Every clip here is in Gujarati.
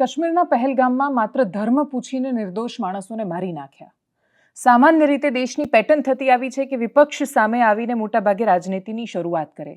કાશ્મીરના પહેલગામમાં માત્ર ધર્મ પૂછીને નિર્દોષ માણસોને મારી નાખ્યા. સામાન્ય રીતે દેશની પેટર્ન થતી આવી છે કે વિપક્ષ સામે આવીને મોટાભાગે રાજનીતિની શરૂઆત કરે.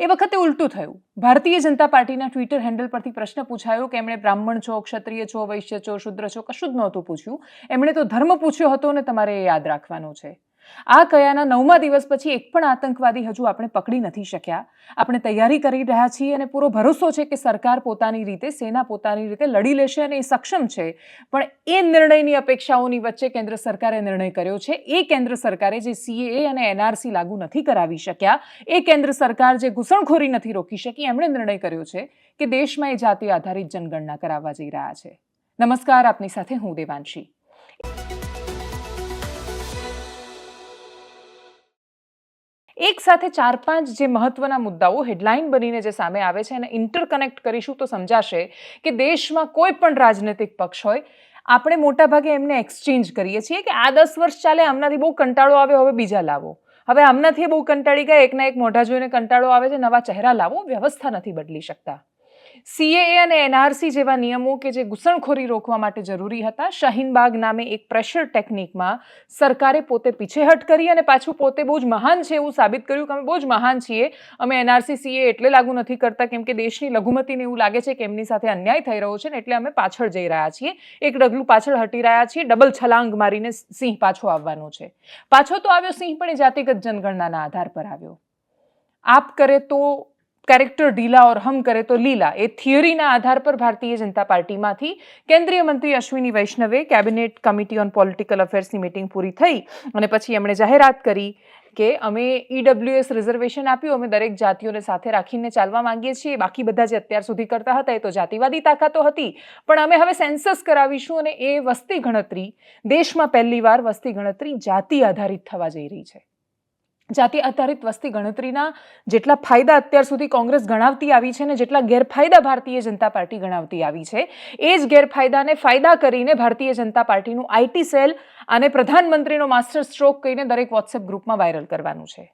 એ વખતે ઉલટું થયું. ભારતીય જનતા પાર્ટીના ટ્વિટર હેન્ડલ પરથી પ્રશ્ન પૂછાયો કે એમણે બ્રાહ્મણ છો, ક્ષત્રિય છો, વૈશ્ય છો, શુદ્ર છો, કશું જ નહોતું પૂછ્યું. એમણે તો ધર્મ પૂછ્યો હતો ને તમારે એ યાદ રાખવાનો છે. આ કયાના નવમા દિવસ પછી એક પણ આતંકવાદી હજુ આપણે પકડી નથી શક્યા. આપણે તૈયારી કરી રહ્યા છીએ અને પૂરો ભરોસો છે કે સરકાર પોતાની રીતે, સેના પોતાની રીતે લડી લેશે અને એ સક્ષમ છે. પણ એ નિર્ણયની અપેક્ષાઓની વચ્ચે કેન્દ્ર સરકારે નિર્ણય કર્યો છે. એ કેન્દ્ર સરકારે જે સીએએ અને એનઆરસી લાગુ નથી કરાવી શક્યા, એ કેન્દ્ર સરકાર જે ઘૂસણખોરી નથી રોકી શકી, એમણે નિર્ણય કર્યો છે કે દેશમાં એ જાતિ આધારિત જનગણના કરાવવા જઈ રહ્યા છે. નમસ્કાર, આપની સાથે હું દેવાંશી. એક સાથે ચાર પાંચ જે મહત્વના મુદ્દાઓ હેડલાઇન બનીને જે સામે આવે છે એને ઇન્ટરકનેક્ટ કરીશું તો સમજાશે કે દેશમાં કોઈ પણ રાજનૈતિક પક્ષ હોય, આપણે મોટાભાગે એમને એક્સચેન્જ કરીએ છીએ કે આ દસ વર્ષ ચાલે, આમનાથી બહુ કંટાળો આવ્યો હવે બીજા લાવો. હવે આમનાથી બહુ કંટાળી ગયા, એકના એક મોઢા જોઈને કંટાળો આવે છે, નવા ચહેરા લાવો, વ્યવસ્થા નથી બદલી શકતા. સીએએ અને એનઆરસી જેવા નિયમો કે જે ઘૂસણખોરી રોકવા માટે જરૂરી હતા, શાહીનબાગ નામે એક પ્રેશર ટેકનિકમાં સરકારે પોતે પીછેહટ કરી અને પાછું પોતે બહુ જ મહાન છે એવું સાબિત કર્યું કે અમે બહુ જ મહાન છીએ. અમે એનઆરસી સીએ એટલે લાગુ નથી કરતા કેમ કે દેશની લઘુમતીને એવું લાગે છે કે એમની સાથે અન્યાય થઈ રહ્યો છે ને એટલે અમે પાછળ જઈ રહ્યા છીએ. એક ડગલું પાછળ હટી રહ્યા છીએ ડબલ છલાંગ મારીને સિંહ પાછો આવવાનો છે. પાછો તો આવ્યો સિંહ, પણ એ જાતિગત જનગણનાના આધાર પર આવ્યો. આપ કરે તો કેરેક્ટર ઢીલા ઓર હમ કરે તો લીલા એ થિયરીના આધાર પર ભારતીય જનતા પાર્ટીમાંથી કેન્દ્રીય મંત્રી અશ્વિની વૈષ્ણવે કેબિનેટ કમિટી ઓન પોલિટિકલ અફેર્સની મિટિંગ પૂરી થઈ અને પછી એમણે જાહેરાત કરી કે અમે ઈડબ્લ્યુએસ રિઝર્વેશન આપ્યું અમે દરેક જાતિઓને સાથે રાખીને ચાલવા માંગીએ છીએ બાકી બધા જે અત્યાર સુધી કરતા હતા એ તો જાતિવાદી તાકાતો હતી પણ અમે હવે સેન્સસ કરાવીશું અને એ વસ્તી ગણતરી દેશમાં પહેલીવાર વસ્તી ગણતરી જાતિ આધારિત થવા જઈ રહી છે જાતિ આધારિત વસ્તી ગણતરીના જેટલા ફાયદા અત્યાર સુધી કોંગ્રેસ ગણાવતી આવી છે ને જેટલા ગેરફાયદા ભારતીય જનતા પાર્ટી ગણાવતી આવી છે, એ જ ગેરફાયદાને ફાયદા કરીને ભારતીય જનતા પાર્ટીનું આઈટી સેલ અને પ્રધાનમંત્રીનો માસ્ટર સ્ટ્રોક કહીને દરેક વોટ્સએપ ગ્રુપમાં વાયરલ કરવાનું છે.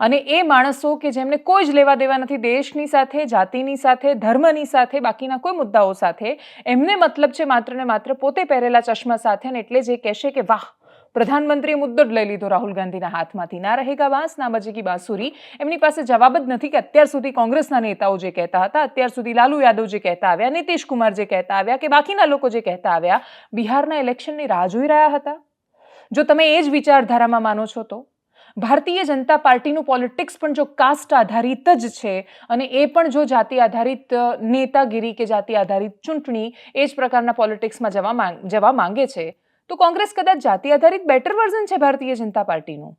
અને એ માણસો કે જેમને કોઈ જ લેવા દેવા નથી, દેશની સાથે, જાતિની સાથે, ધર્મની સાથે, બાકીના કોઈ મુદ્દાઓ સાથે, એમને મતલબ છે માત્ર ને માત્ર પોતે પહેરેલા ચશ્મા સાથે ને એટલે જે કહેશે કે વાહ પ્રધાનમંત્રીએ મુદ્દો જ લઈ લીધો. રાહુલ ગાંધીના હાથમાંથી ના રહેગા વાંસ, ના બજેગી બાંસુરી. એમની પાસે જવાબ જ નથી કે અત્યાર સુધી કોંગ્રેસના નેતાઓ જે કહેતા હતા, અત્યાર સુધી લાલુ યાદવ જે કહેતા આવ્યા, નીતિશ કુમાર જે કહેતા આવ્યા કે બાકીના લોકો જે કહેતા આવ્યા, બિહારના ઇલેક્શનની રાહ જોઈ રહ્યા હતા. જો તમે એ જ વિચારધારામાં માનો છો તો? ભારતીય જનતા પાર્ટીનું પોલિટિક્સ પણ જો કાસ્ટ આધારિત જ છે અને એ પણ જો જાતિ આધારિત, નેતાગીરી કે જાતિ આધારિત ચૂંટણી, એ જ પ્રકારના પોલિટિક્સમાં જવા માંગ, જવા માંગે છે તો કોંગ્રેસ કદાચ જાતિ આધારિત બેટર વર્ઝન છે ભારતીય જનતા પાર્ટીનું.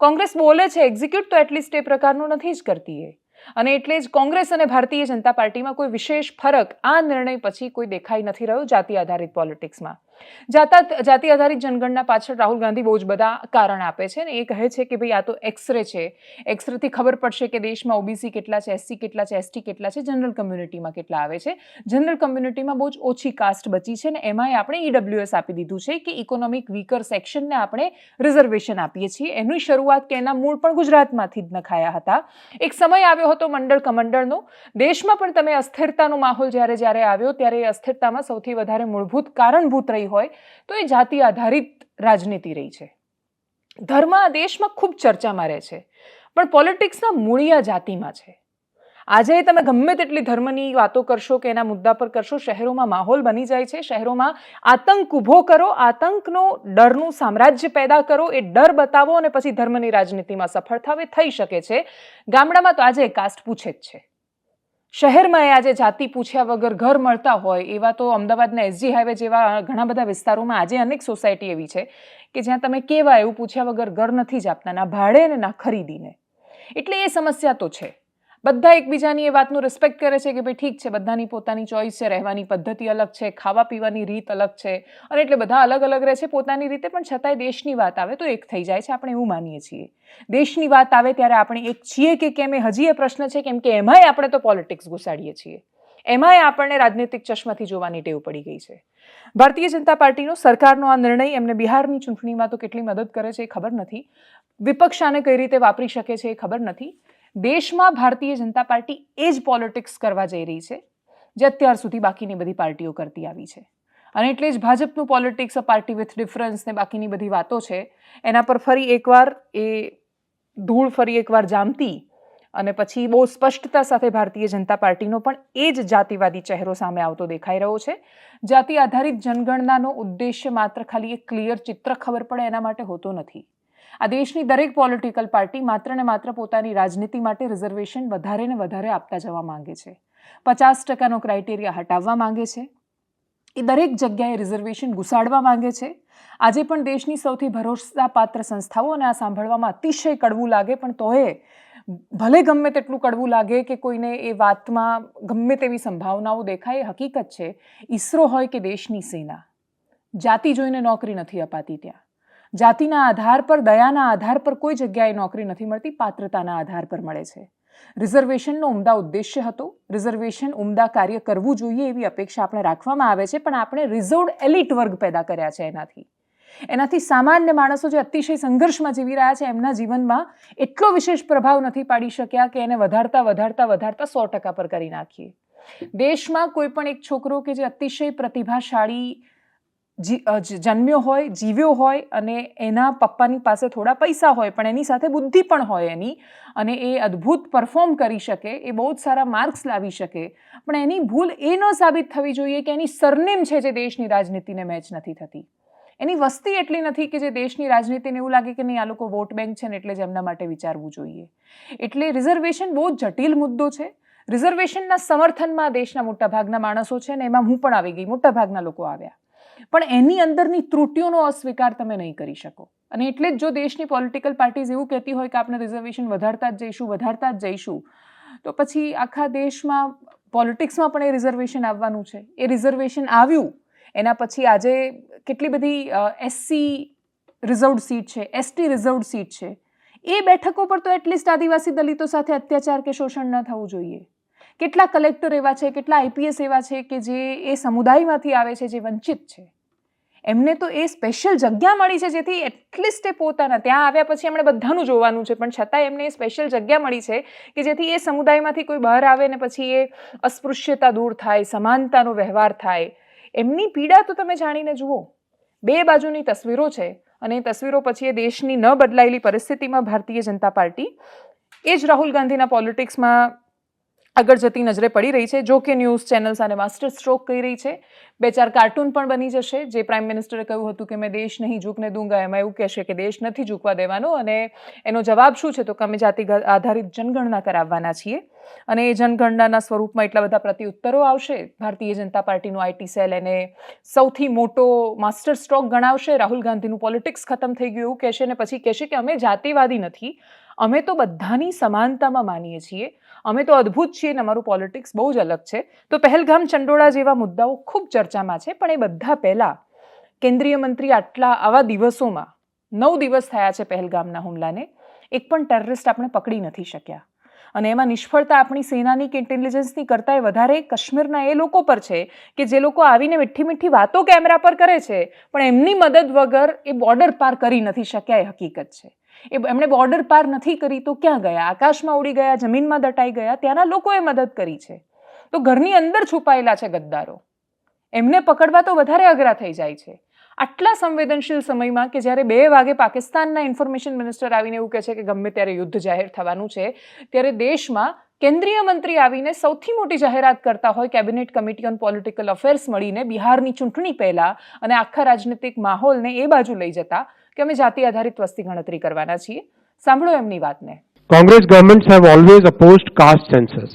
કોંગ્રેસ બોલે છે એક્ઝિક્યુટ તો એટલીસ્ટ એ પ્રકારનું નથી જ કરતી એ. અને એટલે જ કોંગ્રેસ અને ભારતીય જનતા પાર્ટીમાં કોઈ વિશેષ ફરક આ નિર્ણય પછી કોઈ દેખાઈ નથી રહ્યો જાતિ આધારિત પોલિટિક્સમાં. જાતા જાતિ આધારિત જનગણના પાછળ રાહુલ ગાંધી બહુ જ બધા કારણ આપે છે ને એ કહે છે કે ભાઈ આ તો એક્સરે છે. એક્સરેથી ખબર પડશે કે દેશમાં ઓબીસી કેટલા છે એસસી કેટલા છે એસટી કેટલા છે જનરલ કમ્યુનિટીમાં કેટલા આવે છે. જનરલ કમ્યુનિટીમાં બહુ જ ઓછી કાસ્ટ બચી છે ને એમાંય આપણે ઈડબ્લ્યુએસ આપી દીધું છે કે ઇકોનોમિક વીકર સેક્શનને આપણે રિઝર્વેશન આપીએ છીએ. એની શરૂઆત કે એના મૂળ પણ ગુજરાતમાંથી જ નખાયા હતા. એક સમય આવ્યો હતો મંડળ કમંડળનો. દેશમાં પણ તમે અસ્થિરતાનો માહોલ જ્યારે જ્યારે આવ્યો ત્યારે એ અસ્થિરતામાં સૌથી વધારે મૂળભૂત કારણભૂત રહી હોય, તો એ જાતિ આધારિત રાજનીતિ રહી છે. ધર્મ આ દેશમાં ખૂબ ચર્ચામાં રહે છે, પણ પોલિટિક્સના મૂળિયા જાતિમાં છે. આજે તમે ગમે તેટલી ધર્મની વાતો કરશો કે એના મુદ્દા પર કરશો, શહેરોમાં માહોલ બની જાય છે, શહેરોમાં આતંક ઊભો કરો, આતંકનો ડરનું સામ્રાજ્ય પેદા કરો, એ ડર બતાવો અને પછી ધર્મની રાજનીતિમાં સફળ થાવ થઈ શકે છે. ગામડામાં તો આજે કાસ્ટ પૂછે જ છે. શહેરમાં એ આજે જાતિ પૂછ્યા વગર ઘર મળતા હોય, એવા તો અમદાવાદના એસજી હાઈવે જેવા ઘણા બધા વિસ્તારોમાં આજે અનેક સોસાયટી એવી છે કે જ્યાં તમે કેવા એવું પૂછ્યા વગર ઘર નથી જ આપતા, ના ભાડે ને ના ખરીદીને. એટલે એ સમસ્યા તો છે. બધા એકબીજાની એ વાતનું રિસ્પેક્ટ કરે છે કે ભાઈ ઠીક છે, બધાની પોતાની ચોઈસ છે, રહેવાની પદ્ધતિ અલગ છે, ખાવા પીવાની રીત અલગ છે અને એટલે બધા અલગ અલગ રહે છે પોતાની રીતે, પણ છતાંય દેશની વાત આવે તો એક થઈ જાય છે, આપણે એવું માનીએ છીએ. દેશની વાત આવે ત્યારે આપણે એક છીએ કે કેમ એ હજી એ પ્રશ્ન છે, કેમ કે એમાંય આપણે તો પોલિટિક્સ ઘુસાડીએ છીએ. એમાંય આપણને રાજનીતિક ચશ્માથી જોવાની ટેવ પડી ગઈ છે. ભારતીય જનતા પાર્ટીનો સરકારનો આ નિર્ણય એમને બિહારની ચૂંટણીમાં તો કેટલી મદદ કરે છે એ ખબર નથી. વિપક્ષ આને કઈ રીતે વાપરી શકે છે એ ખબર નથી. દેશમાં ભારતીય જનતા પાર્ટી એ જ પોલિટિક્સ કરવા જઈ રહી છે, જે અત્યાર સુધી બાકીની બધી પાર્ટીઓ કરતી આવી છે. અને એટલે જ ભાજપનું politics a party with difference ને બાકીની બધી વાતો છે, એના પર ફરી એકવાર એ ધૂળ ફરી એકવાર જામતી અને પછી બહુ સ્પષ્ટતા સાથે ભારતીય જનતા પાર્ટીનો પણ એ જ જાતિવાદી ચહેરો સામે આવતો દેખાઈ રહ્યો છે. જાતિ આધારિત જનગણનાનો ઉદ્દેશ્ય માત્ર ખાલી એક ક્લિયર ચિત્ર ખબર પડે એના માટે હોતો નથી. આ દેશની દરેક પોલિટિકલ પાર્ટી માત્ર ને માત્ર પોતાની રાજનીતિ માટે રિઝર્વેશન વધારે ને વધારે આપતા જવા માંગે છે. પચાસ ટકાનો ક્રાઇટેરિયા હટાવવા માંગે છે. એ દરેક જગ્યાએ રિઝર્વેશન ઘુસાડવા માંગે છે. આજે પણ દેશની સૌથી ભરોસાપાત્ર સંસ્થાઓ અને આ સાંભળવામાં અતિશય કડવું લાગે, પણ તોય ભલે ગમે તેટલું કડવું લાગે કે કોઈને એ વાતમાં ગમે તેવી સંભાવનાઓ દેખાય હકીકત છે, ઈસરો હોય કે દેશની સેના. જાતિ જોઈને નોકરી નથી અપાતી ત્યાં. જાતિના આધાર પર, દયાના આધાર પર કોઈ જગ્યાએ નોકરી નથી મળતી, પાત્રતાના આધાર પર મળે છે. રિઝર્વેશનનો ઉમદા ઉદ્દેશ્ય હતો. રિઝર્વેશન ઉમદા કાર્ય કરવું જોઈએ એવી અપેક્ષા આપણે રાખવામાં આવે છે, પણ આપણે રિઝર્વડ એલિટ વર્ગ પેદા કર્યા છે એનાથી. એનાથી સામાન્ય માણસો જે અતિશય સંઘર્ષમાં જીવી રહ્યા છે, એમના જીવનમાં એટલો વિશેષ પ્રભાવ નથી પાડી શક્યા કે એને વધારતા વધારતા વધારતા સો ટકા પર કરી નાખીએ. દેશમાં કોઈ પણ એક છોકરો કે જે અતિશય પ્રતિભાશાળી જન્મ્યો હોય, જીવ્યો હોય અને એના પપ્પાની પાસે થોડા પૈસા હોય, પણ એની સાથે બુદ્ધિ પણ હોય એની અને એ અદ્ભુત પરફોર્મ કરી શકે, એ બહુ જ સારા માર્ક્સ લાવી શકે, પણ એની ભૂલ એ ન સાબિત થવી જોઈએ કે એની સરનેમ છે જે દેશની રાજનીતિને મેચ નથી થતી. એની વસ્તી એટલી નથી કે જે દેશની રાજનીતિને એવું લાગે કે નહીં, આ લોકો વોટ બેંક છે ને એટલે જ એમના માટે વિચારવું જોઈએ. એટલે રિઝર્વેશન બહુ જટિલ મુદ્દો છે. રિઝર્વેશનના સમર્થનમાં દેશના મોટાભાગના માણસો છે ને એમાં હું પણ આવી ગઈ, મોટાભાગના લોકો આવ્યા. પણ એની અંદરની ત્રુટિઓનો અસ્વીકાર તમે નહીં કરી શકો. અને એટલે જ જો દેશની પોલિટિકલ પાર્ટીઝ એવું કહેતી હોય કે આપણે રિઝર્વેશન વધારતા જ જઈશું, વધારતા જ જઈશું, તો પછી આખા દેશમાં પોલિટિક્સમાં પણ એ રિઝર્વેશન આવવાનું છે. એ રિઝર્વેશન આવ્યું, એના પછી આજે કેટલી બધી એસસી રિઝર્વડ સીટ છે એસટી રિઝર્વડ સીટ છે. એ બેઠકો પર તો એટલીસ્ટ આદિવાસી દલિતો સાથે અત્યાચાર કે શોષણ ન થવું જોઈએ. કેટલા કલેક્ટર એવા છે, કેટલા આઈપીએસ એવા છે કે જે એ સમુદાયમાંથી આવે છે, જે વંચિત છે? એમને તો એ સ્પેશિયલ જગ્યા મળી છે જેથી એટલીસ્ટ એ પોતાના, ત્યાં આવ્યા પછી એમણે બધાનું જોવાનું છે, પણ છતાં એમને એ સ્પેશિયલ જગ્યા મળી છે કે જેથી એ સમુદાયમાંથી કોઈ બહાર આવે ને પછી એ અસ્પૃશ્યતા દૂર થાય, સમાનતાનો વ્યવહાર થાય. એમની પીડા તો તમે જાણીને જુઓ. બે બાજુની તસવીરો છે અને એ તસવીરો પછી એ દેશની ન બદલાયેલી પરિસ્થિતિમાં ભારતીય જનતા પાર્ટી, એ જ રાહુલ ગાંધીના પોલિટિક્સમાં આગળ જતી નજરે પડી રહી છે. જો કે ન્યૂઝ ચેનલ્સ આને માસ્ટર સ્ટ્રોક કહી રહી છે. બે ચાર કાર્ટૂન પણ બની જશે. જે પ્રાઇમ મિનિસ્ટરે કહ્યું હતું કે મેં દેશ નહીં ઝૂકને દૂંગા, એમાં એવું કહેશે કે દેશ નથી ઝૂકવા દેવાનો અને એનો જવાબ શું છે તો કે અમે જાતિ આધારિત જનગણના કરાવવાના છીએ. અને એ જનગણનાના સ્વરૂપમાં એટલા બધા પ્રત્યુત્તરો આવશે. ભારતીય જનતા પાર્ટીનું આઈટી સેલ એને સૌથી મોટો માસ્ટર સ્ટ્રોક ગણાવશે. રાહુલ ગાંધીનું પોલિટિક્સ ખતમ થઈ ગયું એવું કહેશે અને પછી કહેશે કે અમે જાતિવાદી નથી. અમે તો બધાની સમાનતામાં માનીએ છીએ. અમે તો અદ્ભુત છીએ ને અમારું પોલિટિક્સ બહુ જ અલગ છે. તો પહેલગામ ચંડોળા જેવા મુદ્દાઓ ખૂબ ચર્ચામાં છે, પણ એ બધા પહેલાં કેન્દ્રીય મંત્રી આટલા આવા દિવસોમાં, નવ દિવસ થયા છે પહેલગામના હુમલાને, એક પણ ટેરરિસ્ટ આપણે પકડી નથી શક્યા. અને એમાં નિષ્ફળતા આપણી સેનાની કે ઇન્ટેલિજન્સની કરતાંય વધારે, કાશ્મીરના એ લોકો પર છે કે જે લોકો આવીને મીઠી મીઠી વાતો કેમેરા પર કરે છે, પણ એમની મદદ વગર એ બોર્ડર પાર કરી નથી શક્યા, એ હકીકત છે. એ એમણે બોર્ડર પાર નથી કરી તો ક્યાં ગયા? આકાશમાં ઉડી ગયા, જમીનમાં દટાઈ ગયા, ત્યાંના લોકોએ મદદ કરી છે. તો ઘરની અંદર છુપાયેલા છે ગદ્દારો. એમને પકડવા તો વધારે અઘરા થઈ જાય છે. આટલા સંવેદનશીલ સમયમાં કે જ્યારે બે વાગે પાકિસ્તાનના ઇન્ફોર્મેશન મિનિસ્ટર આવીને એવું કહે છે કે ગમે ત્યારે યુદ્ધ જાહેર થવાનું છે, ત્યારે દેશમાં કેન્દ્રીય મંત્રી આવીને સૌથી મોટી જાહેરાત કરતા હોય cabinet committee on political affairs મળીને બિહારની ચૂંટણી પહેલાં અને આખા રાજનીતિક માહોલને એ બાજુ લઈ જતા કે અમે જાતિ આધારિત વસ્તી ગણતરી કરવાના છીએ સાંભળો એમની વાતને Congress governments have always opposed caste census.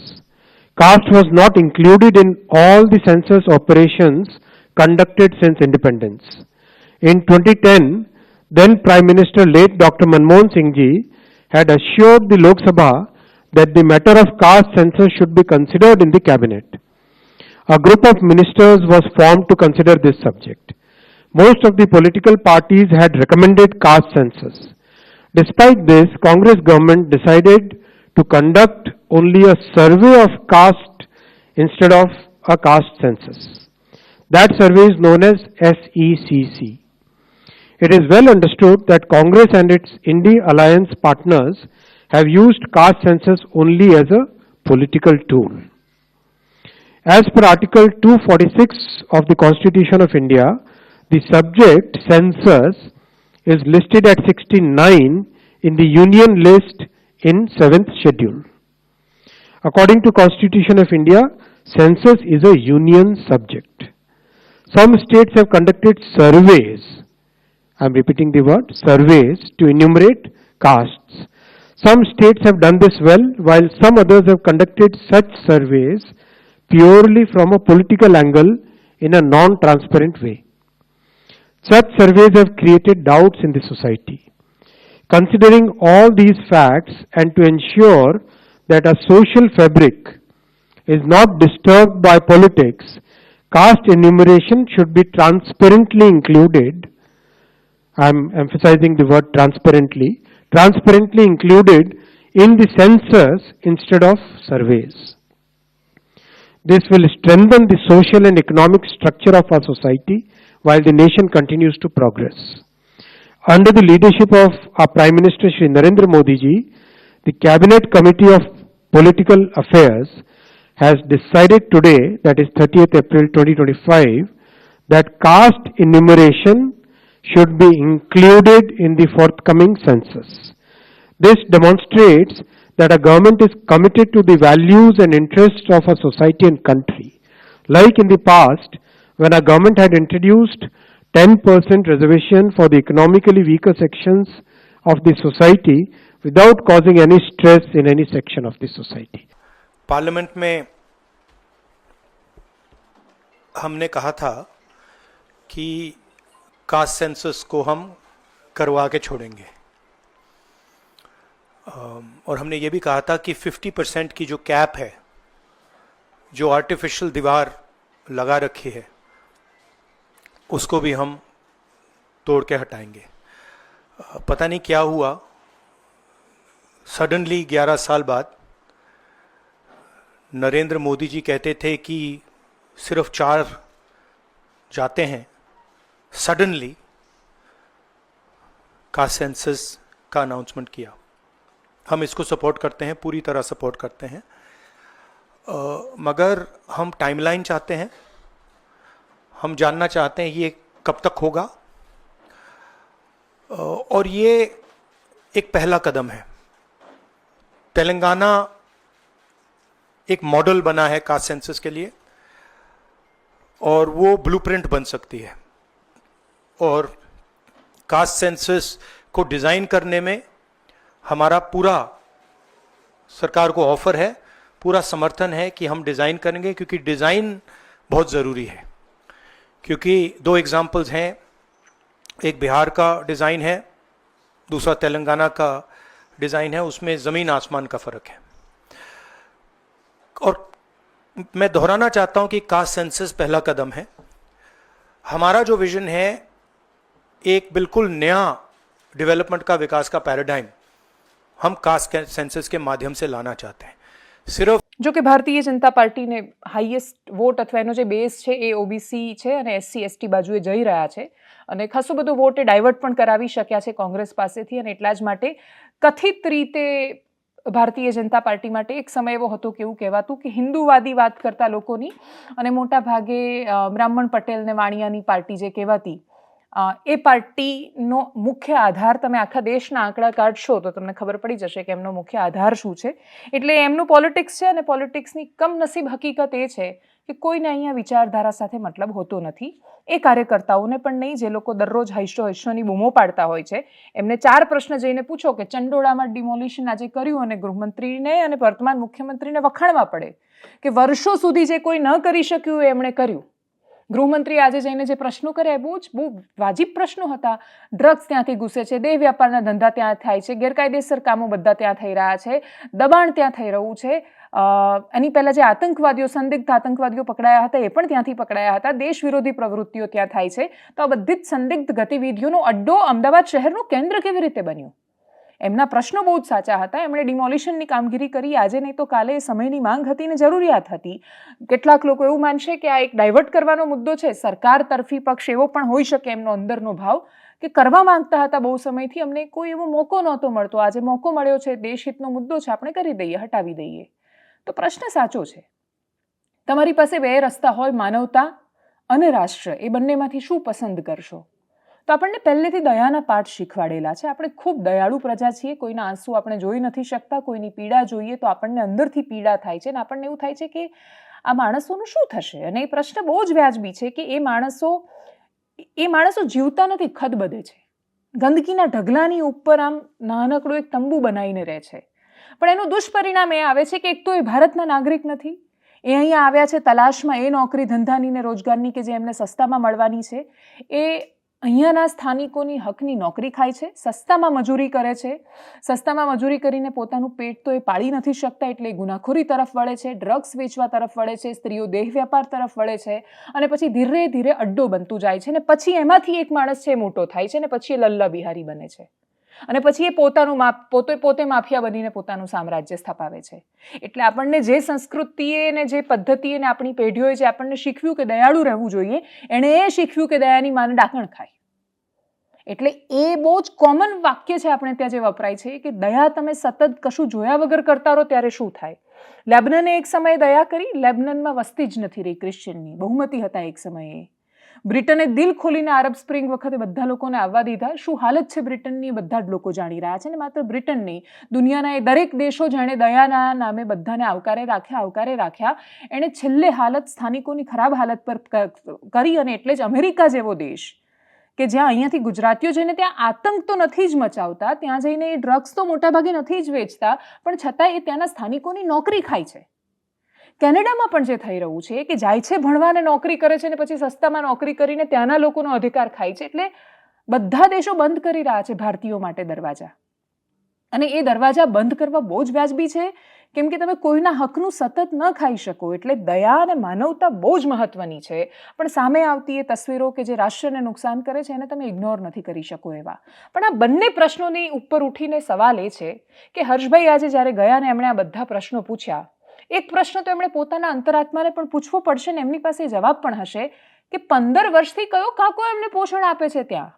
Caste was not included in all the census operations conducted since independence. In 2010, then Prime Minister late Dr. Manmohan Singh ji had assured the Lok Sabha that the matter of caste census should be considered in the cabinet. A group of ministers was formed to consider this subject. Most of the political parties had recommended caste census. Despite this, Congress government decided to conduct only a survey of caste instead of a caste census. That survey is known as SECC. It is well understood that Congress and its Indie alliance partners have used caste census only as a political tool. As per Article 246 of the Constitution of India, the subject census is listed at 69 in the Union list in 7th schedule. According to Constitution of India, census is a union subject. Some states have conducted surveys, I am repeating the word, surveys to enumerate castes. Some states have done this well, while some others have conducted such surveys purely from a political angle in a non-transparent way. Such surveys have created doubts in the society. Considering all these facts and to ensure that our social fabric is not disturbed by politics, caste enumeration should be transparently included. I am emphasizing the word transparently, transparently included in the census instead of surveys. This will strengthen the social and economic structure of our society while the nation continues to progress. Under the leadership of our Prime Minister Shri Narendra Modi ji, the Cabinet Committee of Political Affairs has decided today, that is 30th April 2025, that caste enumeration should be included in the forthcoming census. This demonstrates that our government is committed to the values and interests of our society and country. Like in the past, when our government had introduced 10% reservation for the economically weaker sections of the society without causing any stress in any section of the society. में हमने कहा था कि कास्ट सेंसस को हम करवा के छोड़ेंगे अम, और हमने ये भी कहा था कि 50 परसेंट की जो कैप है जो आर्टिफिशियल दीवार लगा रखी है उसको भी हम तोड़ के हटाएँगे। पता नहीं क्या हुआ। सडनली 11 साल बाद नरेंद्र मोदी जी कहते थे कि सिर्फ़ चार जाते हैं। सडनली का सेंसस का अनाउंसमेंट किया। हम इसको सपोर्ट करते हैं पूरी तरह सपोर्ट करते हैं। अ, मगर हम टाइमलाइन चाहते हैं। हम जानना चाहते हैं ये कब तक होगा? और ये एक पहला कदम है। तेलंगाना एक मॉडल बना है कास्ट सेंसस के लिए, और वो ब्लूप्रिंट बन सकती है। और कास्ट सेंसस को डिज़ाइन करने में हमारा पूरा सरकार को ऑफ़र है, पूरा समर्थन है कि हम डिज़ाइन करेंगे, क्योंकि डिज़ाइन बहुत ज़रूरी है। क्योंकि दो एग्जाम्पल्स हैं। एक बिहार का डिज़ाइन है, दूसरा तेलंगाना का डिज़ाइन है, उसमें ज़मीन आसमान का फ़र्क है। और मैं दोहराना चाहता हूँ कि कास्ट सेंसस पहला कदम है। हमारा जो विजन है, एक बिल्कुल नया डेवलपमेंट का विकास का पैराडाइम हम कास्ट सेंसस के माध्यम से लाना चाहते हैं। સિર્ફ જો કે ભારતીય જનતા પાર્ટીને હાઈએસ્ટ વોટ અથવા એનો જે બેઝ છે એ ઓબીસી છે અને એસસી એસટી બાજુએ જઈ રહ્યા છે. અને ખાસો બધો વોટ એ ડાયવર્ટ પણ કરાવી શક્યા છે કોંગ્રેસ પાસેથી અને એટલા જ માટે કથિત રીતે ભારતીય જનતા પાર્ટી માટે એક સમય એવો હતો કે એવું કહેવાતું કે હિન્દુવાદી વાત કરતા લોકોની અને મોટા ભાગે બ્રાહ્મણ પટેલને વાણિયાની પાર્ટી જે કહેવાતી એ પાર્ટીનો મુખ્ય આધાર તમે આખા દેશના આંકડા કાઢશો તો તમને ખબર પડી જશે કે એમનો મુખ્ય આધાર શું છે. એટલે એમનું પોલિટિક્સ છે અને પોલિટિક્સની કમનસીબ હકીકત એ છે કે કોઈને અહીંયા વિચારધારા સાથે મતલબ હોતો નથી. એ કાર્યકર્તાઓને પણ નહીં, જે લોકો દરરોજ હૈશો હૈશોની બૂમો પાડતા હોય છે. એમને ચાર પ્રશ્ન જઈને પૂછો કે ચંડોળામાં ડિમોલિશન આજે કર્યું અને ગૃહમંત્રીને અને વર્તમાન મુખ્યમંત્રીને વખાણવા પડે? કે વર્ષો સુધી જે કોઈ ન કરી શક્યું એ એમણે કર્યું? ગૃહમંત્રી આજે જઈને જે પ્રશ્નો કર્યા, એ બહુ જ, બહુ વાજીબ પ્રશ્નો હતા. ડ્રગ્સ ત્યાંથી ઘૂસે છે, દેહ વ્યાપારના ધંધા ત્યાં થાય છે, ગેરકાયદેસર કામો બધા ત્યાં થઈ રહ્યા છે, દબાણ ત્યાં થઈ રહ્યું છે. એની પહેલાં જે આતંકવાદીઓ, સંદિગ્ધ આતંકવાદીઓ પકડાયા હતા, એ પણ ત્યાંથી પકડાયા હતા. દેશ વિરોધી પ્રવૃત્તિઓ ત્યાં થાય છે. તો આ બધી જ સંદિગ્ધ ગતિવિધિઓનો અડ્ડો અમદાવાદ શહેરનું કેન્દ્ર કેવી રીતે બન્યું? એમના પ્રશ્નો બહુ જ સાચા હતા. એમણે ડિમોલિશનની કામગીરી કરી. આજે નહીં તો કાલે સમયની માંગ હતી ને જરૂરિયાત હતી. કેટલાક લોકો એવું માનશે કે આ એક ડાયવર્ટ કરવાનો મુદ્દો છે. સરકાર તરફી પક્ષ એવો પણ હોઈ શકે એમનો અંદરનો ભાવ કે કરવા માંગતા હતા બહુ સમયથી. અમને કોઈ એવો મોકો નહોતો મળતો. આજે મોકો મળ્યો છે. દેશહિતનો મુદ્દો છે. આપણે કરી દઈએ, હટાવી દઈએ. તો પ્રશ્ન સાચો છે. તમારી પાસે બે રસ્તા હોય, માનવતા અને રાષ્ટ્ર. એ બંનેમાંથી શું પસંદ કરશો? તો આપણને પહેલેથી દયાના પાઠ શીખવાડેલા છે. આપણે ખૂબ દયાળુ પ્રજા છીએ. કોઈના આંસુ આપણે જોઈ નથી શકતા. કોઈની પીડા જોઈએ તો આપણને અંદરથી પીડા થાય છે. અને આપણને એવું થાય છે કે આ માણસોનું શું થશે? અને એ પ્રશ્ન બહુ જ વ્યાજબી છે કે એ માણસો એ માણસો જીવતા નથી, ખદબદે છે. ગંદકીના ઢગલાની ઉપર આમ નાનકડું એક તંબુ બનાવીને રહે છે. પણ એનું દુષ્પરિણામ એ આવે છે કે એક તો એ ભારતના નાગરિક નથી. એ અહીંયા આવ્યા છે તલાશમાં, એ નોકરી ધંધાની ને રોજગારની કે જે એમને સસ્તામાં મળવાની છે. એ અહીંયાના સ્થાનિકોની હકની નોકરી ખાય છે, સસ્તામાં મજૂરી કરે છે. સસ્તામાં મજૂરી કરીને પોતાનું પેટ તો એ પાળી નથી શકતા એટલે ગુનાખોરી તરફ વળે છે, ડ્રગ્સ વેચવા તરફ વળે છે, સ્ત્રીઓ દેહ વ્યાપાર તરફ વળે છે અને પછી ધીરે ધીરે અડ્ડો બનતું જાય છે ને પછી એમાંથી એક માણસ છે મોટો થાય છે ને પછી એ લલ્લા બિહારી બને છે. અને પછી એ પોતાનું માપ, પોતે પોતે માફિયા બનીને પોતાનું સામ્રાજ્ય સ્થાપાવે છે. એટલે આપણને જે સંસ્કૃતિએ ને જે પદ્ધતિએ ને આપણી પેઢીઓએ જે આપણને શીખવ્યું કે દયાળુ રહેવું જોઈએ, એણે એ શીખવ્યું કે દયાની માને ડાકણ ખાય. એટલે એ બહુ જ કોમન વાક્ય છે આપણે ત્યાં જે વપરાય છે કે દયા તમે સતત કશું જોયા વગર કરતા રહો ત્યારે શું થાય? લેબનને એક સમયે દયા કરી, લેબનનમાં વસ્તી જ નથી રહી ક્રિશ્ચિયનની બહુમતી હતા એક સમયે. બ્રિટને દિલ ખોલીને આરબ સ્પ્રિંગ વખતે બધા લોકોને આવવા દીધા. શું હાલત છે બ્રિટનની? બધા જ લોકો જાણી રહ્યા છે ને માત્ર બ્રિટન નહીં દુનિયાના એ દરેક દેશો જેણે દયાના નામે બધાને આવકારે રાખ્યા આવકારે રાખ્યા. એણે છેલ્લે હાલત સ્થાનિકોની ખરાબ હાલત પર કરી અને એટલે જ અમેરિકા જેવો દેશ, કે જ્યાં અહીંયાથી ગુજરાતીઓ જઈને ત્યાં આતંક તો નથી જ મચાવતા, ત્યાં જઈને એ ડ્રગ્સ તો મોટાભાગે નથી જ વેચતા, પણ છતાં એ ત્યાંના સ્થાનિકોની નોકરી ખાય છે. કેનેડામાં પણ જે થઈ રહ્યું છે, કે જાય છે ભણવાને નોકરી કરે છે ને પછી સસ્તામાં નોકરી કરીને ત્યાંના લોકોનો અધિકાર ખાય છે, એટલે બધા દેશો બંધ કરી રહ્યા છે ભારતીયો માટે દરવાજા. અને એ દરવાજા બંધ કરવા બહુ જ વ્યાજબી છે, કેમ કે તમે કોઈના હકનું સતત ન ખાઈ શકો, એટલે દયા અને માનવતા બહુ જ મહત્વની છે. પણ સામે આવતી એ તસવીરો કે જે રાષ્ટ્રને નુકસાન કરે છે, એને તમે ઇગ્નોર નથી કરી શકો એવા. પણ આ બંને પ્રશ્નોની ઉપર ઉઠીને સવાલ એ છે, કે હર્ષભાઈ આજે જ્યારે ગયા ને એમણે આ બધા પ્રશ્નો પૂછ્યા એક પ્રશ્ન તો એમણે પોતાના અંતરાત્માને પણ પૂછવો પડશે ને એમની પાસે જવાબ પણ હશે કે પંદર વર્ષથી કયો કાકો એમને પોષણ આપે છે ત્યાં?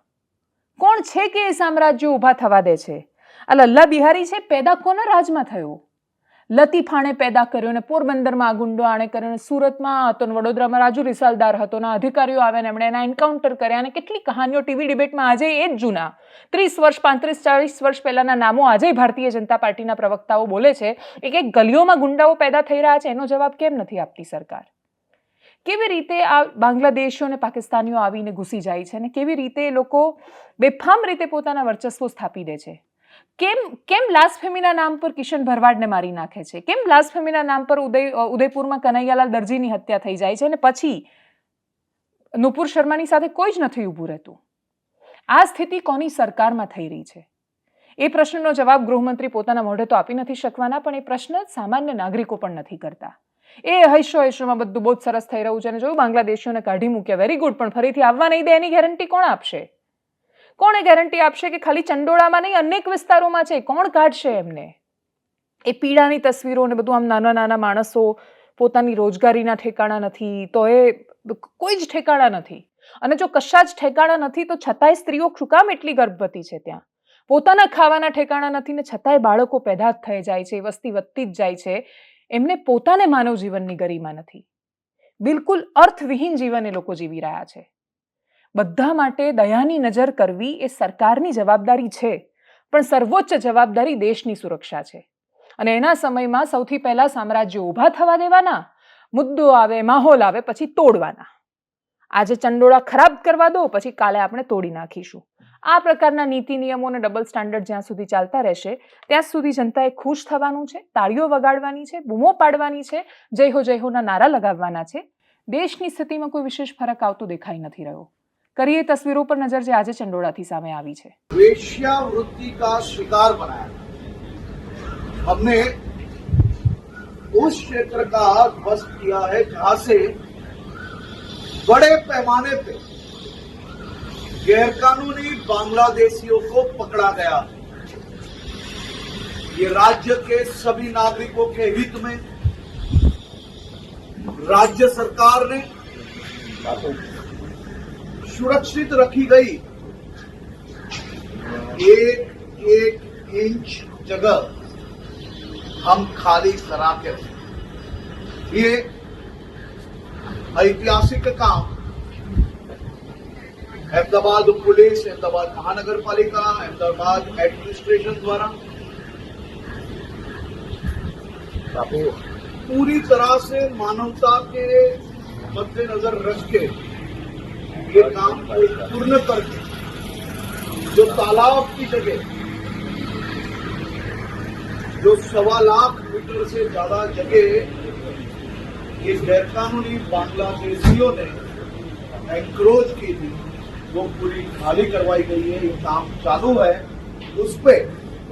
કોણ છે કે એ સામ્રાજ્ય ઊભા થવા દે છે? આ લલ્લા બિહારી છે, પેદા કોના રાજમાં થયો? લતીફાણે પેદા કર્યો ને પોરબંદરમાં આ ગુંડો આણે કર્યો ને સુરતમાં હતો ને વડોદરામાં રાજુ રિસાલદાર હતો. ને અધિકારીઓ આવ્યા ને એમણે એના એન્કાઉન્ટર કર્યા અને કેટલી કહાનીઓ ટીવી ડિબેટમાં આજે એ જ જૂના. ત્રીસ વર્ષ, પાંત્રીસ, ચાળીસ વર્ષ પહેલાંના નામો આજે ભારતીય જનતા પાર્ટીના પ્રવક્તાઓ બોલે છે. એક એક ગલીઓમાં ગુંડાઓ પેદા થઈ રહ્યા છે. એનો જવાબ કેમ નથી આપતી સરકાર? કેવી રીતે આ બાંગ્લાદેશીઓ અને પાકિસ્તાનીઓ આવીને ઘૂસી જાય છે? અને કેવી રીતે એ લોકો બેફામ રીતે પોતાના વર્ચસ્વો સ્થાપી દે છે? કેમ કેમ લાસફેમીના નામ પર કિશન ભરવાડને મારી નાખે છે? કેમ લાસફેમીના નામ પર ઉદય ઉદયપુરમાં કનૈયાલાલ દરજીની હત્યા થઈ જાય છે અને પછી નુપુર શર્માની સાથે કોઈ જ નથી ઊભું રહેતું? આ સ્થિતિ કોની સરકારમાં થઈ રહી છે? એ પ્રશ્નનો જવાબ ગૃહમંત્રી પોતાના મોઢે તો આપી નથી શકવાના, પણ એ પ્રશ્ન સામાન્ય નાગરિકો પણ નથી કરતા. એ હૈશો હૈશોમાં બધું બહુ જ સરસ થઈ રહ્યું છે અને જોયું બાંગ્લાદેશીઓને કાઢી મૂક્યા. વેરી ગુડ પણ ફરીથી આવવા નહીં દે એની ગેરંટી કોણ આપશે? કોણે ગેરંટી આપશે કે ખાલી ચંડોળામાં નહીં, અનેક વિસ્તારોમાં છે? કોણ કાઢશે એમને? એ પીડાની તસવીરો ને બધું આમ નાના નાના માણસો પોતાની રોજગારીના ઠેકાણા નથી, તો એ કોઈ જ ઠેકાણા નથી. અને જો કશા જ ઠેકાણા નથી, તો છતાંય સ્ત્રીઓ શું એટલી ગર્ભવતી છે ત્યાં? પોતાના ખાવાના ઠેકાણા નથી ને છતાંય બાળકો પેદા જ થઈ જાય છે, વસ્તી વધતી જ જાય છે. એમને પોતાને માનવ જીવનની ગરિમા નથી. બિલકુલ અર્થવિહીન જીવન એ લોકો જીવી રહ્યા છે. બધા માટે દયાની નજર કરવી એ સરકારની જવાબદારી છે, પણ સર્વોચ્ચ જવાબદારી દેશની સુરક્ષા છે. અને એના સમયમાં સૌથી પહેલાં સામ્રાજ્ય ઊભા થવા દેવાના, મુદ્દો આવે, માહોલ આવે, પછી તોડવાના. આજે ચંડોળા ખરાબ કરવા દો, પછી કાલે આપણે તોડી નાખીશું. આ પ્રકારના નીતિ નિયમો અને ડબલ સ્ટાન્ડર્ડ જ્યાં સુધી ચાલતા રહેશે, ત્યાં સુધી જનતાએ ખુશ થવાનું છે, તાળીઓ વગાડવાની છે, બૂમો પાડવાની છે, જય હો જય હોના નારા લગાવવાના છે. દેશની સ્થિતિમાં કોઈ વિશેષ ફરક આવતો દેખાઈ નથી રહ્યો. કરીએ તસવીરો પર નજર જે આજે ચંડોળાથી સામે આવી છે वेश्यावृत्ति का शिकार बनाया हमने उस क्षेत्र का ध्वस्त किया है जहां से बड़े पैमाने पे गैरकानूनी बांग्लादेशियों को पकड़ा गया ये राज्य के सभी नागरिकों के हित में राज्य सरकार ने सुरक्षित रखी गई। एक एक इंच जगह हम खाली करा के ये ऐतिहासिक काम। अहमदाबाद पुलिस, अहमदाबाद महानगर पालिका अहमदाबाद एडमिनिस्ट्रेशन द्वारा पूरी तरह से मानवता के मद्देनजर रख के ये काम को पूर्ण करके जो तालाब की जगह जो सवा लाख मीटर से ज्यादा जगह ये गैरकानूनी बांग्लादेशियों ने एंक्रोच की थी वो पूरी खाली करवाई गई है ये काम चालू है उस पे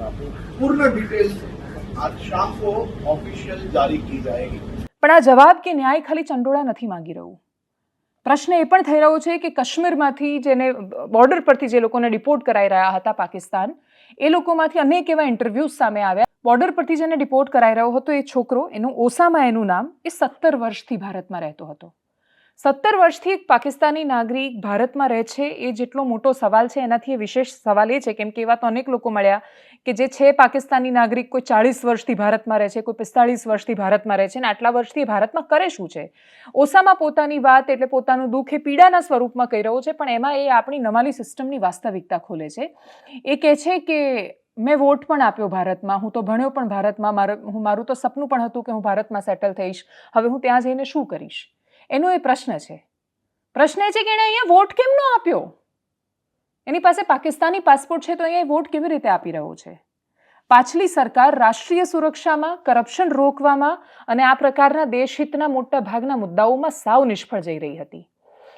पूर्ण डिटेल आज शाम को ऑफिशियल जारी की जाएगी પણ આ જવાબ કે ન્યાય ખાલી ચંડોળા નથી માંગી રહ્યું પ્રશ્ન એ પણ થઈ રહ્યો છે કે કાશ્મીરમાંથી જેને બોર્ડર પરથી જે લોકોને ડિપોર્ટ કરાઈ રહ્યા હતા પાકિસ્તાન, એ લોકોમાંથી અનેક એવા ઇન્ટરવ્યૂઝ સામે આવ્યા. બોર્ડર પરથી જેને ડિપોર્ટ કરાઈ રહ્યો હતો એ છોકરો, એનું ઓસામા એનું નામ એ સત્તર વર્ષથી ભારતમાં રહેતો હતો. સત્તર વર્ષથી એક પાકિસ્તાની નાગરિક ભારતમાં રહે છે એ જેટલો મોટો સવાલ છે, એનાથી એ વિશેષ સવાલ એ છે, કેમ કે એવા તો અનેક લોકો મળ્યા કે જે છે પાકિસ્તાની નાગરિક કોઈ ચાળીસ વર્ષથી ભારતમાં રહે છે, કોઈ પિસ્તાળીસ વર્ષથી ભારતમાં રહે છે અને આટલા વર્ષથી ભારતમાં કરે શું છે? ઓસામાં પોતાની વાત એટલે પોતાનું દુઃખ એ પીડાના સ્વરૂપમાં કહી રહ્યો છે, પણ એમાં એ આપણી નમાલી સિસ્ટમની વાસ્તવિકતા ખોલે છે. એ કહે છે કે મેં વોટ પણ આપ્યો ભારતમાં, હું તો ભણ્યો પણ ભારતમાં, મારું, હું, મારું તો સપનું પણ હતું કે હું ભારતમાં સેટલ થઈશ, હવે હું ત્યાં જઈને શું કરીશ? એનો એ પ્રશ્ન છે. પ્રશ્ન એ છે કે એણે અહીંયા વોટ કેમ ન આપ્યો? એની પાસે પાકિસ્તાની પાસપોર્ટ છે તો અહીંયા વોટ કેવી રીતે આપી રહ્યો છે? પાછલી સરકાર રાષ્ટ્રીય સુરક્ષામાં, કરપ્શન રોકવામાં અને આ પ્રકારના દેશહિતના મોટા ભાગના મુદ્દાઓમાં સાવ નિષ્ફળ જઈ રહી હતી.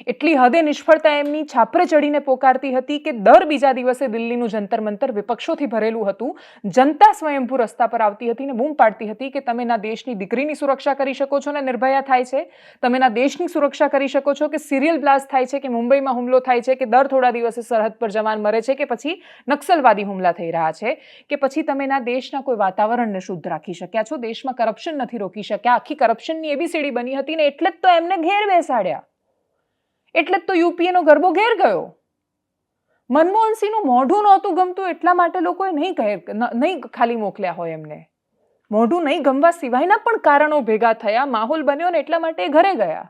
એટલી હદે નિષ્ફળતા એમની છાપરે ચડીને પોકારતી હતી કે દર બીજા દિવસે દિલ્હીનું જંતર મંતર વિપક્ષોથી ભરેલું હતું. જનતા સ્વયંભૂ રસ્તા પર આવતી હતી ને બૂમ પાડતી હતી કે તમે ના દેશની દીકરીની સુરક્ષા કરી શકો છો ને નિર્ભયા થાય છે. તમે ના દેશની સુરક્ષા કરી શકો છો કે સિરિયલ બ્લાસ્ટ થાય છે કે મુંબઈમાં હુમલો થાય છે કે દર થોડા દિવસે સરહદ પર જવાન મરે છે કે પછી નક્સલવાદી હુમલા થઈ રહ્યા છે. કે પછી તમે ના દેશના કોઈ વાતાવરણને શુદ્ધ રાખી શક્યા છો. દેશમાં કરપ્શન નથી રોકી શક્યા. આખી કરપ્શનની એવી સીડી બની હતી ને એટલે જ તો એમને ઘેર બેસાડ્યા. એટલે જ તો યુપીએનો ગરબો ઘેર ગયો. મનમોહનસિંહનું મોઢું નહોતું ગમતું એટલા માટે લોકોએ નહીં કહે નહીં ખાલી મોકલ્યા હોય એમને. મોઢું નહીં ગમવા સિવાયના પણ કારણો ભેગા થયા, માહોલ બન્યો ને એટલા માટે એ ઘરે ગયા.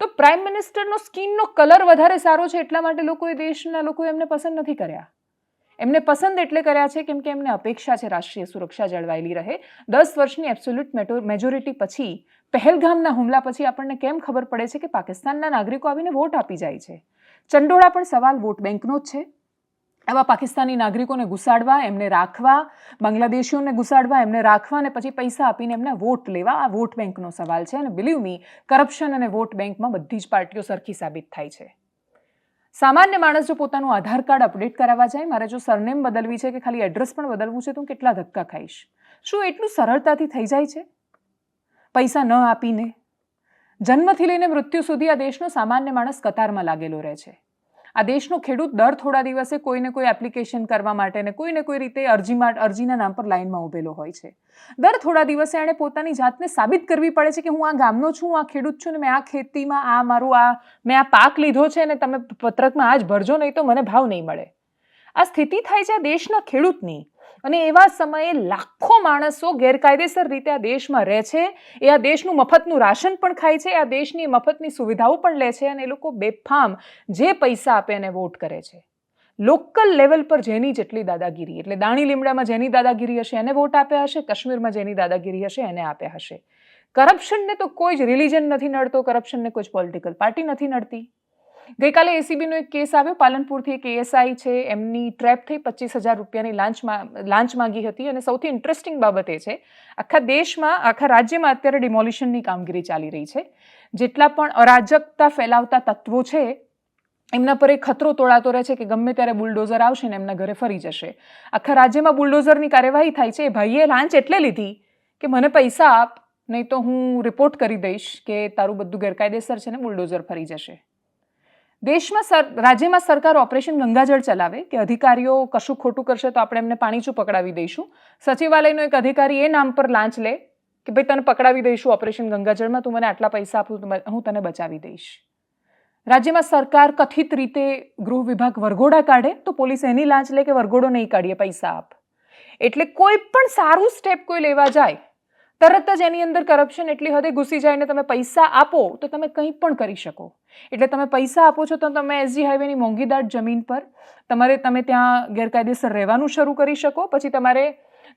તો પ્રાઇમ મિનિસ્ટરનો સ્કિનનો કલર વધારે સારો છે એટલા માટે લોકોએ દેશના લોકોએ એમને પસંદ નથી કર્યા. એમને પસંદ એટલે કર્યા છે કેમ કે એમને અપેક્ષા છે રાષ્ટ્રીય સુરક્ષા જળવાયેલી રહે. દસ વર્ષની એબ્સોલ્યુટ મેજોરિટી પછી પહેલગામના હુમલા પછી આપણને કેમ ખબર પડે છે કે પાકિસ્તાનના નાગરિકો આવીને વોટ આપી જાય છે? ચંડોળા પણ સવાલ વોટ બેંકનો જ છે. આવા પાકિસ્તાની નાગરિકોને ઘુસાડવા, એમને રાખવા, બાંગ્લાદેશીઓને ઘુસાડવા, એમને રાખવા અને પછી પૈસા આપીને એમના વોટ લેવા, આ વોટ બેંકનો સવાલ છે. અને બિલીવ મી કરપ્શન અને વોટ બેંકમાં બધી જ પાર્ટીઓ સરખી સાબિત થાય છે. સામાન્ય માણસ જો પોતાનું આધાર કાર્ડ અપડેટ કરાવવા જાય, મારે જો સરનેમ બદલવી છે કે ખાલી એડ્રેસ પણ બદલવું છે, તો હું કેટલા ધક્કા ખાઈશ? શું એટલું સરળતાથી થઈ જાય છે? પૈસા ન આપીને. જન્મથી લઈને મૃત્યુ સુધી આ દેશનો સામાન્ય માણસ કતારમાં લાગેલો રહે છે. આ દેશનો ખેડૂત દર થોડા દિવસે કોઈને કોઈ એપ્લિકેશન કરવા માટે ને કોઈને કોઈ રીતે અરજી માટે અરજીના નામ પર લાઈનમાં ઊભેલો હોય છે. દર થોડા દિવસે એણે પોતાની જાતને સાબિત કરવી પડે છે કે હું આ ગામનો છું, આ ખેડૂત છું ને મેં આ ખેતીમાં આ મારું આ, મેં આ પાક લીધો છે ને તમે પત્રકમાં આ જ ભરજો નહીં તો મને ભાવ નહીં મળે. આ સ્થિતિ થાય છે આ દેશના ખેડૂતની. અને એવા સમયે લાખો માણસો ગેરકાયદેસર રીતે આ દેશમાં રહે છે. એ આ દેશનું મફતનું રાશન પણ ખાય છે, આ દેશની મફતની સુવિધાઓ પણ લે છે અને એ લોકો બેફામ જે પૈસા આપે એને વોટ કરે છે. લોકલ લેવલ પર જેની જેટલી દાદાગીરી, એટલે દાણી લીમડામાં જેની દાદાગીરી હશે એને વોટ આપ્યા હશે, કાશ્મીરમાં જેની દાદાગીરી હશે એને આપ્યા હશે. કરપ્શનને તો કોઈ જ રિલિજન નથી નડતો કરપ્શનને કોઈ જ પોલિટિકલ પાર્ટી નથી નડતી. ગઈકાલે એસીબીનો એક કેસ આવ્યો. પાલનપુરથી એક એએસઆઈ છે. એમની ટ્રેપ થઈ પચીસ હજાર રૂપિયાની લાંચ લાંચ માંગી હતી અને સૌથી ઇન્ટરેસ્ટિંગ બાબત એ છે, આખા દેશમાં, આખા રાજ્યમાં અત્યારે ડિમોલિશનની કામગીરી ચાલી રહી છે. જેટલા પણ અરાજકતા ફેલાવતા તત્વો છે, એમના પર એક ખતરો તોડાતો રહે છે કે ગમે ત્યારે બુલડોઝર આવશે ને એમના ઘરે ફરી જશે. આખા રાજ્યમાં બુલડોઝરની કાર્યવાહી થાય છે. એ ભાઈએ લાંચ એટલે લીધી કે મને પૈસા આપ, નહીં તો હું રિપોર્ટ કરી દઈશ કે તારું બધું ગેરકાયદેસર છે ને બુલડોઝર ફરી જશે. દેશમાં સર, રાજ્યમાં સરકાર ઓપરેશન ગંગાજળ ચલાવે કે અધિકારીઓ કશું ખોટું કરશે તો આપણે એમને પાણીચું પકડાવી દઈશું? સચિવાલયનો એક અધિકારી એ નામ પર લાંચ લે કે ભાઈ, તને પકડાવી દઈશું ઓપરેશન ગંગાજળમાં, તું મને આટલા પૈસા આપું હું તને બચાવી દઈશ. રાજ્યમાં સરકાર કથિત રીતે ગૃહ વિભાગ વરઘોડા કાઢે તો પોલીસ એની લાંચ લે કે વરઘોડો નહીં કાઢીએ, પૈસા આપ. એટલે કોઈ પણ સારું સ્ટેપ કોઈ લેવા જાય તરત જ એની અંદર કરપ્શન એટલી હદે ઘૂસી જાય ને તમે પૈસા આપો, તો તમે કંઈ પણ કરી શકો. એટલે તમે પૈસા આપો છો તો તમે એસજી હાઈવેની મોંઘીદાટ જમીન પર તમારે તમે ત્યાં ગેરકાયદેસર રહેવાનું શરૂ કરી શકો, પછી તમારે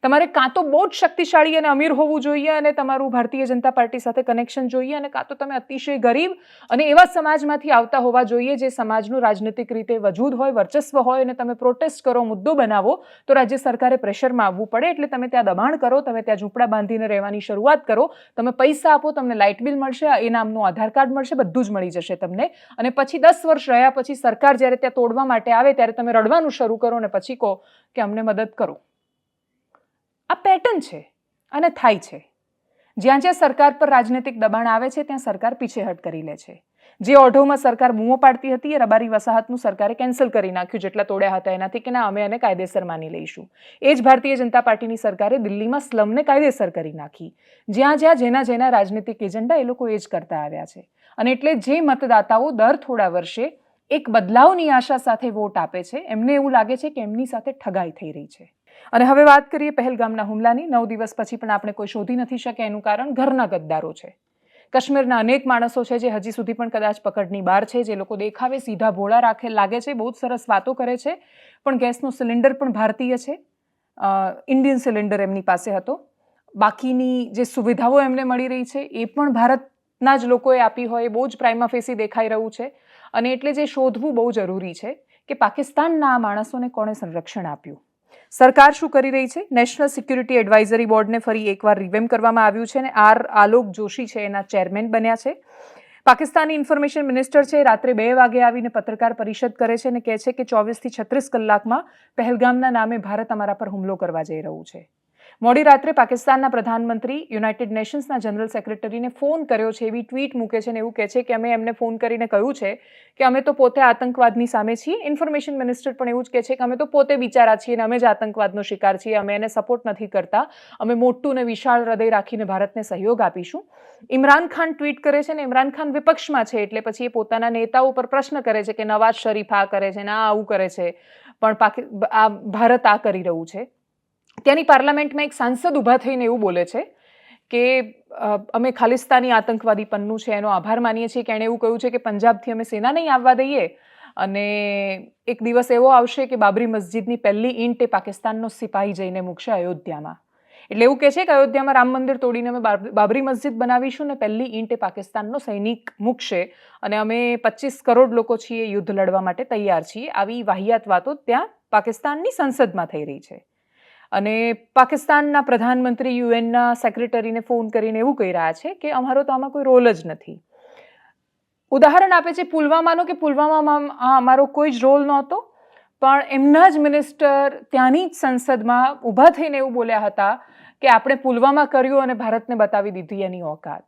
તમારે કાં તો બહુ જ શક્તિશાળી અને અમીર હોવું જોઈએ અને તમારું ભારતીય જનતા પાર્ટી સાથે કનેક્શન જોઈએ અને કાં તો તમે અતિશય ગરીબ અને એવા સમાજમાંથી આવતા હોવા જોઈએ જે સમાજનું રાજનીતિક રીતે વજૂદ હોય, વર્ચસ્વ હોય અને તમે પ્રોટેસ્ટ કરો, મુદ્દો બનાવો, તો રાજ્ય સરકારે પ્રેશરમાં આવવું પડે. એટલે તમે ત્યાં દબાણ કરો, તમે ત્યાં ઝૂંપડા બાંધીને રહેવાની શરૂઆત કરો. તમે પૈસા આપો, તમને લાઇટ બિલ મળશે એ નામનું આધાર કાર્ડ મળશે, બધું જ મળી જશે તમને. અને પછી દસ વર્ષ રહ્યા પછી સરકાર જ્યારે ત્યાં તોડવા માટે આવે ત્યારે તમે રડવાનું શરૂ કરો અને પછી કહો કે અમને મદદ કરો. આ પેટર્ન છે અને થાય છે. જ્યાં જ્યાં સરકાર પર રાજનૈતિક દબાણ આવે છે, ત્યાં સરકાર પીછેહટ કરી લે છે. જે ઓઢોમાં સરકાર બૂમો પાડતી હતી, એ રબારી વસાહતનું સરકારે કેન્સલ કરી નાખ્યું, જેટલા તોડ્યા હતા એનાથી કે ના, અમે એને કાયદેસર માની લઈશું. એ જ ભારતીય જનતા પાર્ટીની સરકારે દિલ્હીમાં સ્લમને કાયદેસર કરી નાખી. જ્યાં જ્યાં, જેના જેના રાજનીતિક એજન્ડા એ લોકો એ જ કરતા આવ્યા છે. અને એટલે જે મતદાતાઓ દર થોડા વર્ષે એક બદલાવની આશા સાથે વોટ આપે છે, એમને એવું લાગે છે કે એમની સાથે ઠગાઈ થઈ રહી છે. અને હવે વાત કરીએ પહેલગામના હુમલાની. નવ દિવસ પછી પણ આપણે કોઈ શોધી નથી શક્યા. એનું કારણ ઘરના ગદ્દારો છે. કાશ્મીરના અનેક માણસો છે જે હજી સુધી પણ કદાચ પકડની બહાર છે. જે લોકો દેખાવે, સીધા ભોળા રાખે, લાગે છે, બહુ જ સરસ વાતો કરે છે. પણ ગેસનો સિલિન્ડર પણ ભારતીય છે. ઇન્ડિયન સિલિન્ડર એમની પાસે હતો. બાકીની જે સુવિધાઓ એમને મળી રહી છે એ પણ ભારતના જ લોકોએ આપી હોય. બહુ જ પ્રાઇમા ફેસી દેખાઈ રહ્યું છે. અને એટલે જે શોધવું બહુ જરૂરી છે કે પાકિસ્તાનના આ માણસોને કોણે સંરક્ષણ આપ્યું? સરકાર શું કરી રહી છે? નેશનલ સિક્યુરિટી એડવાઇઝરી બોર્ડને ફરી એકવાર રિવેમ કરવામાં આવ્યું છે અને આર આલોક જોશી છે એના ચેરમેન બન્યા છે. પાકિસ્તાની ઇન્ફોર્મેશન મિનિસ્ટર છે, રાત્રે બે વાગે આવીને પત્રકાર પરિષદ કરે છે અને કહે છે કે ચોવીસથી છત્રીસ કલાકમાં પહેલગામના નામે ભારત અમારા પર હુમલો કરવા જઈ રહ્યું છે. મોડી રાત્રે પાકિસ્તાનના પ્રધાનમંત્રી યુનાઇટેડ નેશન્સના જનરલ સેક્રેટરીને ફોન કર્યો છે, એવી ટ્વીટ મૂકે છે અને એવું કહે છે કે અમે એમને ફોન કરીને કહ્યું છે કે અમે તો પોતે આતંકવાદની સામે છીએ. ઇન્ફોર્મેશન મિનિસ્ટર પણ એવું જ કહે છે કે અમે તો પોતે બિચારા છીએ અને અમે જ આતંકવાદનો શિકાર છીએ, અમે એને સપોર્ટ નથી કરતા. અમે મોટું અને વિશાળ હૃદય રાખીને ભારતને સહયોગ આપીશું. ઇમરાન ખાન ટ્વીટ કરે છે ને, ઇમરાન ખાન વિપક્ષમાં છે એટલે પછી એ પોતાના નેતાઓ પર પ્રશ્ન કરે છે કે નવાઝ શરીફ આ કરે છે ને આ આવું કરે છે. પણ આ ભારત આ કરી રહ્યું છે. ત્યાંની પાર્લામેન્ટમાં એક સાંસદ ઊભા થઈને એવું બોલે છે કે અમે ખાલિસ્તાની આતંકવાદી પન્નું છે, એનો આભાર માનીએ છીએ કે એણે એવું કહ્યું છે કે પંજાબથી અમે સેના નહીં આવવા દઈએ અને એક દિવસ એવો આવશે કે બાબરી મસ્જિદની પહેલી ઈંટ એ પાકિસ્તાનનો સિપાહી જઈને મૂકશે અયોધ્યામાં. એટલે એવું કહે છે કે અયોધ્યામાં રામ મંદિર તોડીને અમે બાબ- બાબરી મસ્જિદ બનાવીશું ને પહેલી ઈંટ એ પાકિસ્તાનનો સૈનિક મૂકશે અને અમે પચીસ કરોડ લોકો છીએ, યુદ્ધ લડવા માટે તૈયાર છીએ. આવી વાહિયાત વાતો ત્યાં પાકિસ્તાનની સંસદમાં થઈ રહી છે. અને પાકિસ્તાનના પ્રધાનમંત્રી યુએનના સેક્રેટરીને ફોન કરીને એવું કહી રહ્યા છે કે અમારો તો આમાં કોઈ રોલ જ નથી. ઉદાહરણ આપે છે પુલવામાનો કે પુલવામામાં અમારો કોઈ જ રોલ નહોતો, પણ એમના જ મિનિસ્ટર ત્યાંની જ સંસદમાં ઊભા થઈને એવું બોલ્યા હતા કે આપણે પુલવામા કર્યું અને ભારતને બતાવી દીધી એની ઓકાત.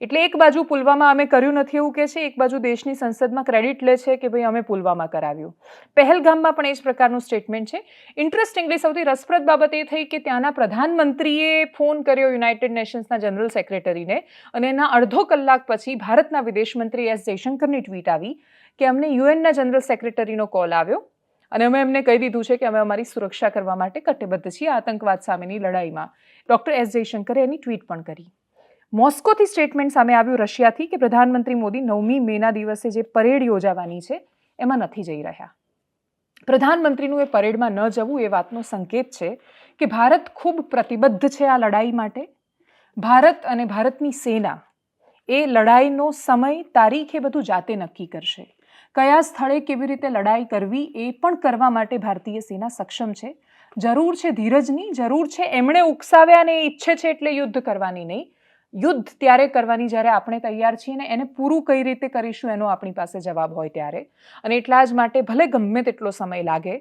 એટલે એક બાજુ પુલવામા અમે કર્યું નથી એવું કહે છે, એક બાજુ દેશની સંસદમાં ક્રેડિટ લે છે કે ભાઈ અમે પુલવામા કરાવ્યું. પહેલગામમાં પણ એ જ પ્રકારનું સ્ટેટમેન્ટ છે. ઇન્ટરેસ્ટિંગલી સૌથી રસપ્રદ બાબત એ થઈ કે ત્યાંના પ્રધાનમંત્રીએ ફોન કર્યો યુનાઇટેડ નેશન્સના જનરલ સેક્રેટરીને અને એના અડધો કલાક પછી ભારતના વિદેશ મંત્રી એસ જયશંકરની ટ્વીટ આવી કે અમને યુએનના જનરલ સેક્રેટરીનો કોલ આવ્યો અને અમે એમને કહી દીધું છે કે અમે અમારી સુરક્ષા કરવા માટે કટિબદ્ધ છીએ આતંકવાદ સામેની લડાઈમાં. ડૉક્ટર એસ જયશંકરે એની ટ્વીટ પણ કરી. મોસ્કોથી સ્ટેટમેન્ટ સામે આવ્યું રશિયાથી કે પ્રધાનમંત્રી મોદી નવમી મેના દિવસે જે પરેડ યોજાવાની છે, એમાં નથી જઈ રહ્યા. પ્રધાનમંત્રીનું એ પરેડમાં ન જવું એ વાતનો સંકેત છે કે ભારત ખૂબ પ્રતિબદ્ધ છે આ લડાઈ માટે. ભારત અને ભારતની સેના એ લડાઈનો સમય, તારીખ એ બધું જાતે નક્કી કરશે. કયા સ્થળે કેવી રીતે લડાઈ કરવી એ પણ કરવા માટે ભારતીય સેના સક્ષમ છે. જરૂર છે ધીરજની, જરૂર છે એમણે ઉકસાવ્યા ને એ ઈચ્છે છે એટલે યુદ્ધ કરવાની નહીં. યુદ્ધ ત્યારે કરવાની જ્યારે આપણે તૈયાર છીએ ને એને પૂરું કઈ રીતે કરીશું એનો આપણી પાસે જવાબ હોય ત્યારે. અને એટલા જ માટે ભલે ગમે તેટલો સમય લાગે,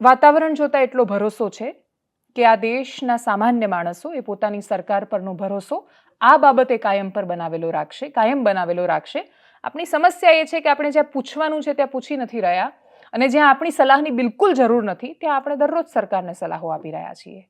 વાતાવરણ જોતાં એટલો ભરોસો છે કે આ દેશના સામાન્ય માણસો એ પોતાની સરકાર પરનો ભરોસો આ બાબતે કાયમ પર બનાવેલો રાખશે, કાયમ બનાવેલો રાખશે. આપણી સમસ્યા એ છે કે આપણે જ્યાં પૂછવાનું છે ત્યાં પૂછી નથી રહ્યા અને જ્યાં આપણી સલાહની બિલકુલ જરૂર નથી, ત્યાં આપણે દરરોજ સરકારને સલાહો આપી રહ્યા છીએ.